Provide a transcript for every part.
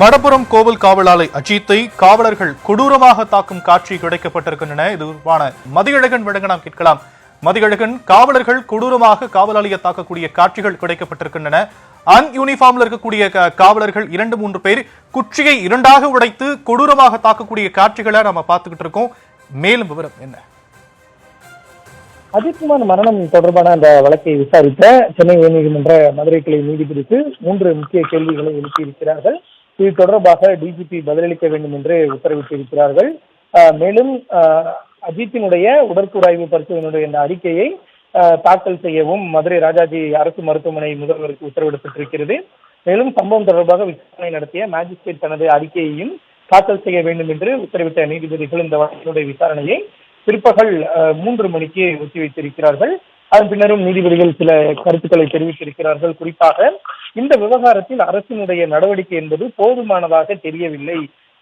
மடப்புறம் கோவில் காவலாளை அஜித்தை காவலர்கள் கொடூரமாக தாக்கும் காட்சி கிடைக்கப்பட்டிருக்கின்றன. இது தொடர்பான மதியழகன் வழங்க நாம் கேட்கலாம். மதியழகன் காவலர்கள் கொடூரமாக காவலாளியை தாக்கக்கூடிய காட்சிகள் கிடைக்கப்பட்டிருக்கின்றன. அன் யூனிஃபார்ம்ல இருக்கக்கூடிய காவலர்கள் இரண்டு மூன்று பேர் குச்சியை இரண்டாக உடைத்து கொடூரமாக தாக்கக்கூடிய காட்சிகளை நம்ம பார்த்துக்கிட்டு இருக்கோம். மேலும் விவரம் என்ன? அஜித்குமார் மரணம் தொடர்பான அந்த வழக்கை விசாரித்த சென்னை உயர்நீதிமன்ற மதுரை கிளை நீதிபதிக்கு மூன்று முக்கிய கேள்விகளை எழுப்பியிருக்கிறார்கள். இது தொடர்பாக டிஜிபி பதிலளிக்க வேண்டும் என்று உத்தரவிட்டிருக்கிறார்கள். மேலும் அஜித்தினுடைய உடற்கூறாய்வு பரிசோதனையுடைய இந்த அறிக்கையை தாக்கல் செய்யவும் மதுரை ராஜாஜி அரசு மருத்துவமனை முதல்வருக்கு உத்தரவிடப்பட்டிருக்கிறது. மேலும் சம்பவம் தொடர்பாக விசாரணை நடத்திய மேஜிஸ்ட்ரேட் தனது அறிக்கையையும் தாக்கல் செய்ய வேண்டும் என்று உத்தரவிட்ட நீதிபதிகள் இந்த வழக்கினுடைய விசாரணையை பிற்பகல் மூன்று மணிக்கு ஒத்திவைத்திருக்கிறார்கள். அதன் பின்னரும் நீதிபதிகள் சில கருத்துக்களை தெரிவித்திருக்கிறார்கள். குறிப்பாக இந்த விவகாரத்தில் அரசினுடைய நடவடிக்கை என்பது போதுமானதாக தெரியவில்லை.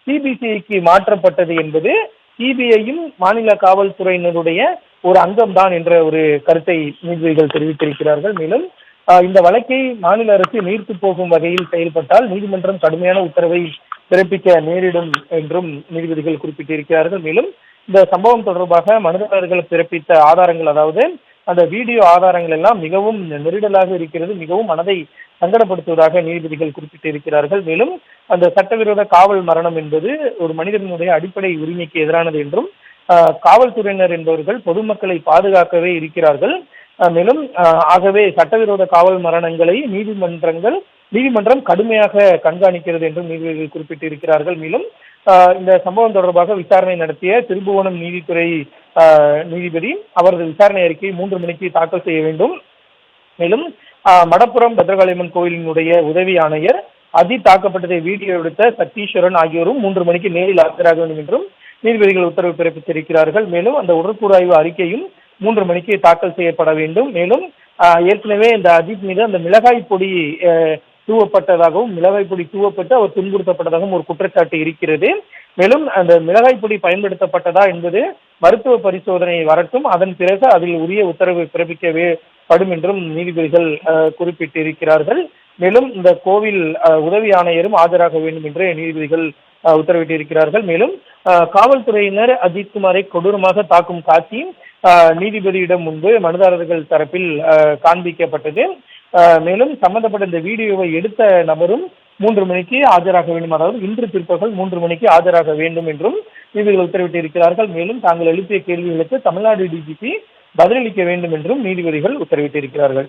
சிபிசிஐக்கு மாற்றப்பட்டது என்பது சிபிஐயும் மாநில காவல்துறையினருடைய ஒரு அங்கம் தான் என்ற ஒரு கருத்தை நீதிபதிகள் தெரிவித்திருக்கிறார்கள். மேலும் ஆஹ், இந்த வழக்கை மாநில அரசு நீர்த்து போகும் வகையில் செயல்பட்டால் நீதிமன்றம் கடுமையான உத்தரவை பிறப்பிக்க நேரிடும் என்றும் நீதிபதிகள் குறிப்பிட்டிருக்கிறார்கள். மேலும் இந்த சம்பவம் தொடர்பாக மனுதாரர்கள் பிறப்பித்த ஆதாரங்கள் அதாவது அந்த வீடியோ ஆதாரங்கள் எல்லாம் மிகவும் நெருடலாக இருக்கிறது மிகவும் மனதை சங்கடப்படுத்துவதாக நீதிபதிகள் குறிப்பிட்டிருக்கிறார்கள். மேலும் அந்த சட்டவிரோத காவல் மரணம் என்பது ஒரு மனிதனுடைய அடிப்படை உரிமைக்கு எதிரானது என்றும் ஆஹ், காவல்துறையினர் என்பவர்கள் பொதுமக்களை பாதுகாக்கவே இருக்கிறார்கள். ஆஹ், மேலும் ஆஹ், ஆகவே சட்டவிரோத காவல் மரணங்களை நீதிமன்றங்கள் நீதிமன்றம் கடுமையாக கண்காணிக்கிறது என்றும் நீதிபதிகள் குறிப்பிட்டிருக்கிறார்கள். மேலும் இந்த சம்பவம் தொடர்பாக விசாரணை நடத்திய திருபுவனம் நீதித்துறை நீதிபதி அவரது விசாரணை அறிக்கையை மூன்று மணிக்கு தாக்கல் செய்ய வேண்டும். மேலும் மடப்புறம் மடப்புரம் பத்ரகாளியம்மன் கோயிலினுடைய உதவி ஆணையர் அதி தாக்கப்பட்டதை வீடியோ எடுத்த சத்தீஸ்வரன் ஆகியோரும் மூன்று மணிக்கு நேரில் ஆஜராக வேண்டும் என்றும் நீதிபதிகள் உத்தரவு பிறப்பித்திருக்கிறார்கள். மேலும் அந்த உடற்கூறாய்வு அறிக்கையும் மூன்று மணிக்கு தாக்கல் செய்யப்பட வேண்டும். மேலும் ஏற்கனவே இந்த அஜித் மீது அந்த மிளகாய் பொடி தூவப்பட்டதாகவும் மிளகாய் பொடி தூவப்பட்டு அவர் துன்புறுத்தப்பட்டதாகவும் ஒரு குற்றச்சாட்டு இருக்கிறது. மேலும் அந்த மிளகாய் பொடி பயன்படுத்தப்பட்டதா என்பது மருத்துவ பரிசோதனை வரட்டும். அதன் பிறகு அதில் உரிய உத்தரவு பிறப்பிக்கவே படும் என்றும் நீதிபதிகள் அஹ், குறிப்பிட்டிருக்கிறார்கள். மேலும் இந்த கோவில் உதவி ஆணையரும் ஆஜராக வேண்டும் என்று நீதிபதிகள் அஹ், உத்தரவிட்டிருக்கிறார்கள். மேலும் காவல்துறையினர் அஜித் குமாரை கொடூரமாக தாக்கும் காட்சி நீதிபதியிடம் முன்பு மனுதாரர்கள் தரப்பில் காண்பிக்கப்பட்டது. மேலும் சம்பந்தப்பட்ட இந்த வீடியோவை எடுத்த நபரும் மூன்று மணிக்கு ஆஜராக வேண்டும். அதாவது இன்று பிற்பகல் மூன்று மணிக்கு ஆஜராக வேண்டும் என்றும் நீதிபதிகள் உத்தரவிட்டிருக்கிறார்கள். மேலும் தாங்கள் எழுப்பிய கேள்விகளுக்கு தமிழ்நாடு டிஜிபி பதிலளிக்க வேண்டும் என்றும் நீதிபதிகள் உத்தரவிட்டிருக்கிறார்கள்.